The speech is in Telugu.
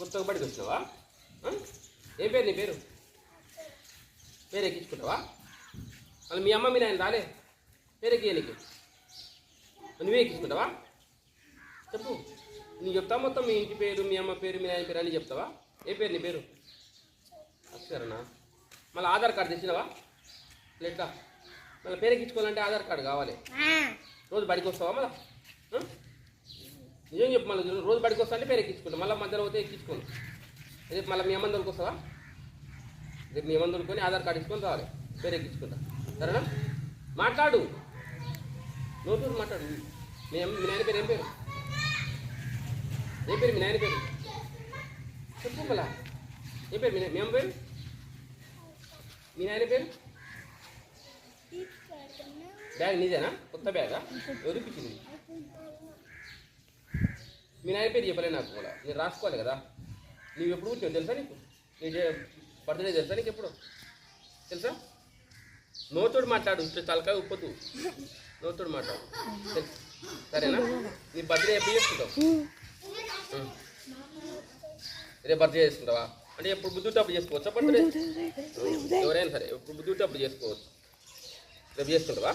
కొత్తగా బడికి వచ్చినావా ఆ? ఏం పేరు నీ పేరు? పేరు ఎక్కించుకుంటావా? మళ్ళీ మీ అమ్మ మీ నాయన రాలే. పేరు ఎక్కియ నీకు? నువ్వే ఎక్కించుకుంటావా? చెప్పు. నీకు చెప్తా మొత్తం మీ ఇంటి పేరు మీ అమ్మ పేరు మీ నాయన పేరు అని చెప్తావా? ఏ పేరు నీ పేరు? అక్షరనా? మళ్ళీ ఆధార్ కార్డు తెచ్చినావా? లేట్లా మళ్ళీ పేరు ఎక్కించుకోవాలంటే ఆధార్ కార్డు కావాలి. రోజు బడికి వస్తావా మళ్ళా? నిజం చెప్పు మళ్ళీ? రోజు బడికి వస్తా అంటే పేరు ఎక్కించుకుంటా. మళ్ళీ మధ్యలో పోతే ఎక్కించుకోను. రేపు మళ్ళీ మీ అమ్మ దొరికి వస్తావా? రేపు మీ అమ్మ దొరుకుని ఆధార్ కార్డు ఇచ్చుకొని రావాలి. పేరు ఎక్కించుకుంటా. సరేనా? మాట్లాడు. నోటూరు మాట్లాడు. మీ అమ్మ మీ నాయన పేరు ఏం పేరు? ఏం పేరు మీ నాయన పేరు? చెప్పు మళ్ళా. ఏం పేరు మీ మీ అమ్మ పేరు? మీ నాయన పేరు? బ్యాగ్ నీదేనా? కొత్త బ్యాగా? ఎవరు ఇప్పించింది మీ నాయన పేరు చెప్పలే నాకు కూడా. నేను రాసుకోవాలి కదా. నీవు ఎప్పుడు పుట్టావు తెలుసా నీకు? నీ బర్త్డే తెలుసా నీకు ఎప్పుడు? తెలుసా? నోతోడు మాట్లాడు తలకాయ ఉప్పొద్దు నోతోడు మాట్లాడు. సరేనా? నీ బర్త్డే ఎప్పుడు చేసుకుంటావు. రేపు బర్త్డే చేసుకుంటావా? అంటే ఎప్పుడు బుద్ధి ఉంటే అప్పుడు చేసుకోవచ్చా బర్త్డే ఎవరైనా సరే ఎప్పుడు బుద్ధి ఉంటే అప్పుడు చేసుకోవచ్చు. రేపు చేసుకుంటావా?